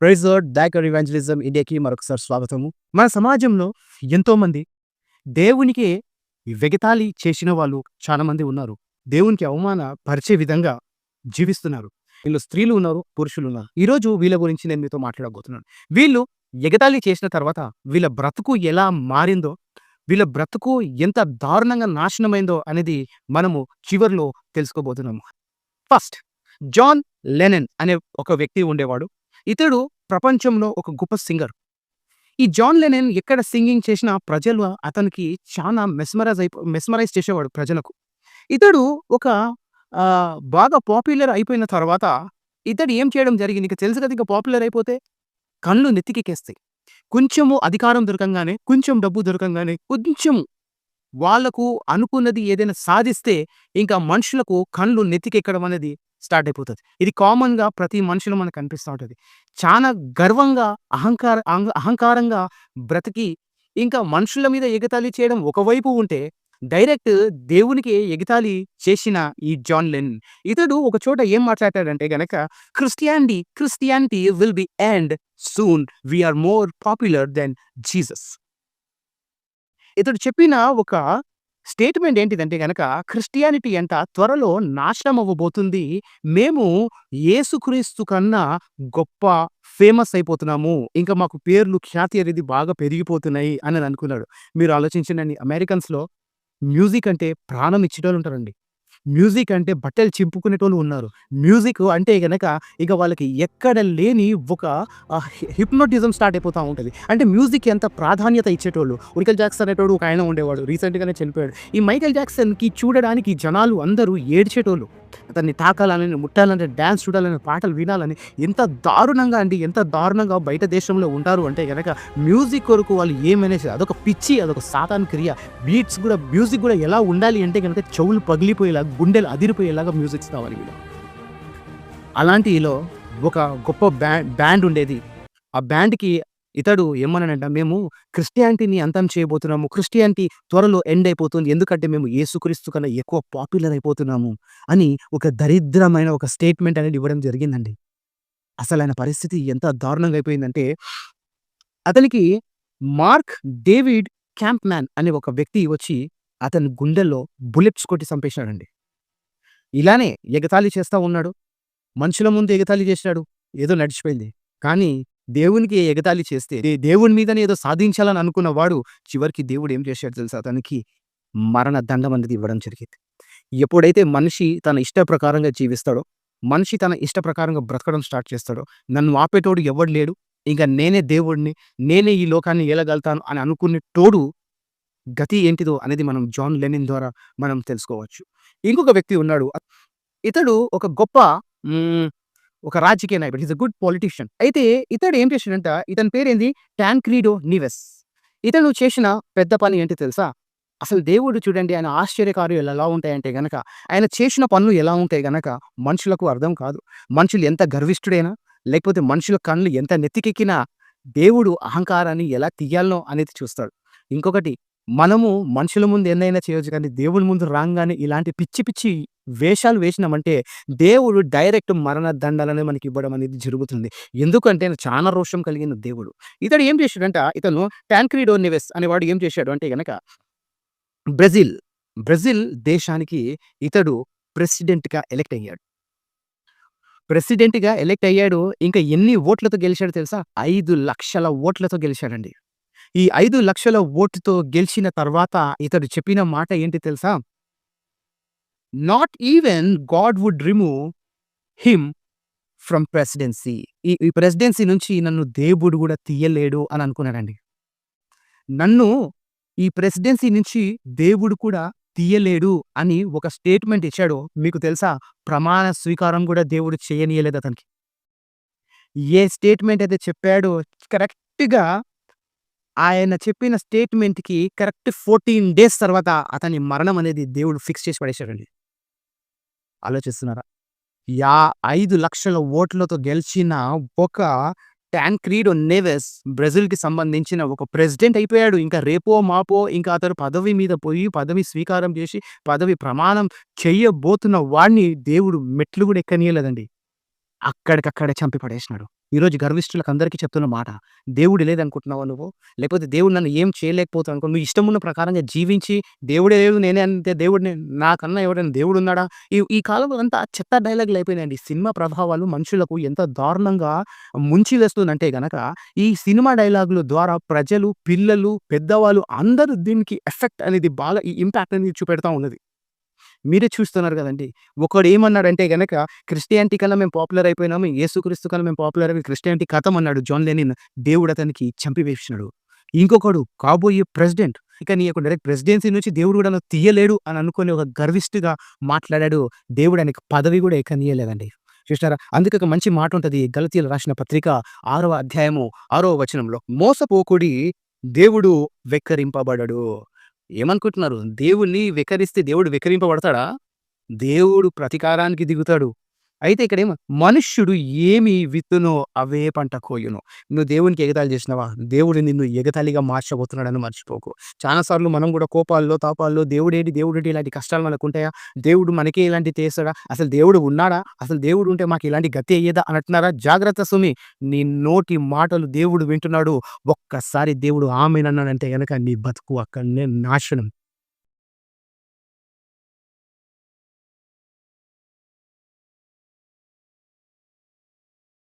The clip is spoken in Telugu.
ప్రైజర్డ్ దాకర్ ఇవాంజలిజం ఇండియాకి మరొకసారి స్వాగతము. మన సమాజంలో ఎంతో మంది దేవునికి వెగతాళి చేసిన వాళ్ళు చాలామంది ఉన్నారు. దేవునికి అవమాన పరిచే విధంగా జీవిస్తున్నారు. వీళ్ళు స్త్రీలు ఉన్నారు పురుషులు ఉన్నారు. ఈరోజు వీళ్ళ గురించి నేను మీతో మాట్లాడబోతున్నాను. వీళ్ళు ఎగతాళి చేసిన తర్వాత వీళ్ళ బ్రతుకు ఎలా మారిందో వీళ్ళ బ్రతుకు ఎంత దారుణంగా నాశనమైందో అనేది మనము చివర్లో తెలుసుకోబోతున్నాము. ఫస్ట్ జాన్ లెనన్ అనే ఒక వ్యక్తి ఉండేవాడు. ఇతడు ప్రపంచంలో ఒక గొప్ప సింగర్. ఈ జాన్ లెనెన్ ఎక్కడ సింగింగ్ చేసినా ప్రజలు అతనికి చాలా మెస్మరైజ్ అయిపో మెస్మరైజ్ చేసేవాడు ప్రజలకు. ఇతడు ఒక బాగా పాపులర్ అయిపోయిన తర్వాత ఇతడు ఏం చేయడం జరిగింది? ఇక తెలుసు కదా ఇక పాపులర్ అయిపోతే? కళ్ళు నెత్తికెక్కేస్తాయి. కొంచెము అధికారం దొరకంగానే కొంచెం డబ్బు దొరకంగానే కొంచెము వాళ్ళకు అనుకున్నది ఏదైనా సాధిస్తే ఇంకా మనుషులకు కళ్ళు నెత్తికెక్కడం అనేది స్టార్ట్ అయిపోతుంది. ఇది కామన్గా ప్రతి మనుషులు మనకు కనిపిస్తూ ఉంటుంది. చాలా గర్వంగా అహంకార అహంకారంగా బ్రతికి ఇంకా మనుషుల మీద ఎగతాళి చేయడం ఒకవైపు ఉంటే డైరెక్ట్ దేవునికి ఎగతాళి చేసిన ఈ జాన్ లెన్ ఇతడు ఒక చోట ఏం మాట్లాడాడంటే గనక Christianity Christianity will be end soon. We're more popular than Jesus. ఇతడు చెప్పిన ఒక స్టేట్మెంట్ ఏంటిదంటే గనక క్రిస్టియానిటీ అంట త్వరలో నాశనం అవ్వబోతుంది మేము ఏసుక్రీస్తు కన్నా గొప్ప ఫేమస్ అయిపోతున్నాము. ఇంకా మాకు పేర్లు ఖ్యాతి అనేది బాగా పెరిగిపోతున్నాయి అని అనుకున్నాడు. మీరు ఆలోచించండి అమెరికన్స్లో మ్యూజిక్ అంటే ప్రాణం ఇచ్చేటోళ్ళు ఉంటారండి. మ్యూజిక్ అంటే బట్టలు చింపుకునేటోళ్ళు ఉన్నారు. మ్యూజిక్ అంటే కనుక ఇక వాళ్ళకి ఎక్కడ లేని ఒక హిప్నోటిజం స్టార్ట్ అయిపోతూ ఉంటుంది. అంటే మ్యూజిక్ ఎంత ప్రాధాన్యత ఇచ్చేటోళ్ళు. మైకల్ జాక్సన్ అనేటోడు ఒక ఆయన ఉండేవాడు. రీసెంట్గానే చనిపోయాడు. ఈ మైకల్ జాక్సన్కి చూడడానికి జనాలు అందరూ ఏడ్చేటోళ్ళు. అతన్ని తాకాలని ముట్టాలంటే డ్యాన్స్ చూడాలని పాటలు వినాలని ఎంత దారుణంగా అండి ఎంత దారుణంగా బయట దేశంలో ఉంటారు అంటే కనుక మ్యూజిక్ కొరకు వాళ్ళు ఏమనేసి అదొక పిచ్చి అదొక సాతాన్ క్రియ. బీట్స్ కూడా మ్యూజిక్ కూడా ఎలా ఉండాలి అంటే కనుక చెవులు పగిలిపోయేలా గుండెలు అదిరిపోయేలాగా మ్యూజిక్స్ కావాలి వీళ్ళు అలాంటిలో ఒక గొప్ప బ్యాండ్ బ్యాండ్ ఉండేది. ఆ బ్యాండ్కి ఇతడు ఏమనంట మేము క్రిస్టియానిటీని అంతం చేయబోతున్నాము. క్రిస్టియానిటీ త్వరలో ఎండ్ అయిపోతుంది. ఎందుకంటే మేము ఏసుక్రీస్తు కన్నా ఎక్కువ పాపులర్ అయిపోతున్నాము అని ఒక దరిద్రమైన ఒక స్టేట్మెంట్ అనేది ఇవ్వడం జరిగిందండి. అసలు ఆయన పరిస్థితి ఎంత దారుణంగా అయిపోయిందంటే అతనికి మార్క్ డేవిడ్ క్యాంప్ మ్యాన్ అనే ఒక వ్యక్తి వచ్చి అతని గుండెల్లో బుల్లెట్స్ కొట్టి చంపేశాడండి. ఇలానే ఎగతాళి చేస్తా ఉన్నాడు. మనుషుల ముందు ఎగతాళి చేశాడు. ఏదో నడిచిపోయింది. కానీ దేవునికి ఎగతాళి చేస్తే దేవుని మీదనే ఏదో సాధించాలని అనుకున్న వాడు చివరికి దేవుడు ఏం చేశాడు తెలుసా? అతనికి మరణ దండం అనేది ఇవ్వడం జరిగింది. ఎప్పుడైతే మనిషి తన ఇష్ట ప్రకారంగా జీవిస్తాడో మనిషి తన ఇష్ట ప్రకారంగా బ్రతకడం స్టార్ట్ చేస్తాడో నన్ను ఆపేటోడు ఎవడు లేడు ఇంకా నేనే దేవుడిని నేనే ఈ లోకాన్ని ఏలగలుగుతాను అని అనుకునే తోడు గతి ఏంటిదో అనేది మనం జాన్ లెనిన్ ద్వారా మనం తెలుసుకోవచ్చు. ఇంకొక వ్యక్తి ఉన్నాడు. ఇతడు ఒక గొప్ప ఒక రాజకీయ నాయకుడు. ఈజ్ అ గుడ్ పొలిటీషియన్ అయితే ఇతడు ఏం చేశాడంట ఇతని పేరేంది? టాంక్రీడో నివెస్ ఇతను చేసిన పెద్ద పని ఏంటి తెలుసా? అసలు దేవుడు చూడండి ఆయన ఆశ్చర్యకార్యాలు ఎలా ఉంటాయంటే గనక ఆయన చేసిన పనులు ఎలా ఉంటాయి గనక మనుషులకు అర్థం కాదు. మనుషులు ఎంత గర్విష్ఠుడైనా లేకపోతే మనుషుల కళ్ళు ఎంత నెత్తికెక్కినా దేవుడు అహంకారాన్ని ఎలా తీయాలనో అనేది చూస్తాడు. ఇంకొకటి మనము మనుషుల ముందు ఏదైనా చేయొచ్చు కానీ దేవుడి ముందు రాగానే ఇలాంటి పిచ్చి పిచ్చి వేషాలు వేసినామంటే దేవుడు డైరెక్ట్ మరణ దండాలనే మనకి ఇవ్వడం అనేది జరుగుతుంది. ఎందుకంటే చాలా రోషం కలిగిన దేవుడు. ఇతడు ఏం చేశాడంట ఇతను టాంక్రీడో నివెస్ అనేవాడు ఏం చేశాడు అంటే గనక బ్రెజిల్ బ్రెజిల్ దేశానికి ఇతడు ప్రెసిడెంట్గా ఎలెక్ట్ అయ్యాడు. ప్రెసిడెంట్గా ఎలెక్ట్ అయ్యాడు ఇంకా ఎన్ని ఓట్లతో గెలిచాడు తెలుసా? ఐదు లక్షల ఓట్లతో గెలిచాడండి. ఈ ఐదు లక్షల ఓటుతో గెలిచిన తర్వాత ఇతడు చెప్పిన మాట ఏంటి తెలుసా? Not even god would remove him from presidency ఈ ఈ ప్రెసిడెన్సీ నుంచి నన్ను దేవుడు కూడా తీయలేడు అని అనుకున్నాడండి. నన్ను ఈ ప్రెసిడెన్సీ నుంచి దేవుడు కూడా తీయలేడు అని ఒక స్టేట్మెంట్ ఇచ్చాడు. మీకు తెలుసా? ప్రమాణ స్వీకారం కూడా దేవుడు చేయనీయలేదు అతనికి. ఏ స్టేట్మెంట్ అయితే చెప్పాడో కరెక్ట్గా ఆయన చెప్పిన స్టేట్మెంట్కి కరెక్ట్ ఫోర్టీన్ డేస్ తర్వాత అతని మరణం అనేది దేవుడు ఫిక్స్ చేసి పడేశాడండి. ఆలోచిస్తున్నారా? యా ఐదు లక్షల ఓట్లతో గెలిచిన ఒక టాంక్రీడో నెవెస్ బ్రెజిల్కి సంబంధించిన ఒక ప్రెసిడెంట్ అయిపోయాడు. ఇంకా రేపో మాపో ఇంకా అతను పదవి మీద పోయి పదవి స్వీకారం చేసి పదవి ప్రమాణం చెయ్యబోతున్న వాడిని దేవుడు మెట్లు కూడా ఎక్కనీయలేదండి అక్కడికక్కడే చంపి పడేసినాడు. ఈరోజు గర్విష్ఠులకు అందరికీ చెప్తున్న మాట. దేవుడు లేదనుకుంటున్నావు నువ్వు? లేకపోతే దేవుడు నన్ను ఏం చేయలేకపోతావు అనుకో నువ్వు ఇష్టమున్న ప్రకారంగా జీవించి దేవుడే లేదు నేనే అంతే దేవుడిని నాకన్నా ఎవరైనా దేవుడున్నాడా? ఈ ఈ కాలంలో అంతా చెత్త డైలాగులు అయిపోయినాయండి. సినిమా ప్రభావాలు మనుషులకు ఎంత దారుణంగా ముంచివేస్తుందంటే గనక ఈ సినిమా డైలాగుల ద్వారా ప్రజలు, పిల్లలు, పెద్దవాళ్ళు అందరూ దీనికి ఎఫెక్ట్ అనేది బాగా ఈ ఇంపాక్ట్ అనేది చూపెడతా ఉన్నది. మీరే చూస్తున్నారు కదండి ఒకడు ఏమన్నాడంటే గనక క్రిస్టియానిటీ కన్నా మేము పాపులర్ అయిపోయినాము. యేసుక్రీస్తు కన్నా మేము పాపులర్ అయిపోయి క్రిస్టియానిటీ కథం అన్నాడు జాన్ లెనిన్. దేవుడు అతనికి చంపివేసినాడు. ఇంకొకడు కాబోయే ప్రెసిడెంట్ ఇక నీకు డైరెక్ట్ ప్రెసిడెన్సీ నుంచి దేవుడు కూడా నన్ను తీయలేడు అని అనుకుని ఒక గర్విష్ఠగా మాట్లాడాడు. దేవుడు ఆయనకి పదవి కూడా ఎక్కనీయలేదండి. చూసినారా? అందుకే ఒక మంచి మాట ఉంటది. గలతీయులు రాసిన పత్రిక ఆరవ అధ్యాయము ఆరవ వచనంలో మోసపోకుడి దేవుడు వెక్కరింపబడడు. ఏమనుకుంటున్నారు? దేవుణ్ణి వికరిస్తే దేవుడు వికరింపబడతాడా దేవుడు ప్రతీకారానికి దిగుతాడు. అయితే ఇక్కడేమో మనుష్యుడు ఏమి విత్తునో అవే పంట కోయును. నువ్వు దేవునికి ఎగతాళి చేసినావా? దేవుడు నిన్ను ఎగతాళిగా మార్చబోతున్నాడని మర్చిపోకు. చాలా సార్లు మనం కూడా కోపాల్లో, తాపాల్లో దేవుడేంటి? దేవుడేంటి? ఇలాంటి కష్టాలు మనకు ఉంటాయా దేవుడు మనకే ఇలాంటివి చేస్తాడా? అసలు దేవుడు ఉన్నాడా? అసలు దేవుడు ఉంటే మాకు ఇలాంటి గతి అయ్యేదా అంటున్నారా? జాగ్రత్త సుమి. నీ నోటి మాటలు దేవుడు వింటున్నాడు. ఒక్కసారి దేవుడు ఆమెనన్నాడంటే కనుక గనక నీ బతుకు అక్కడనే నాశనం.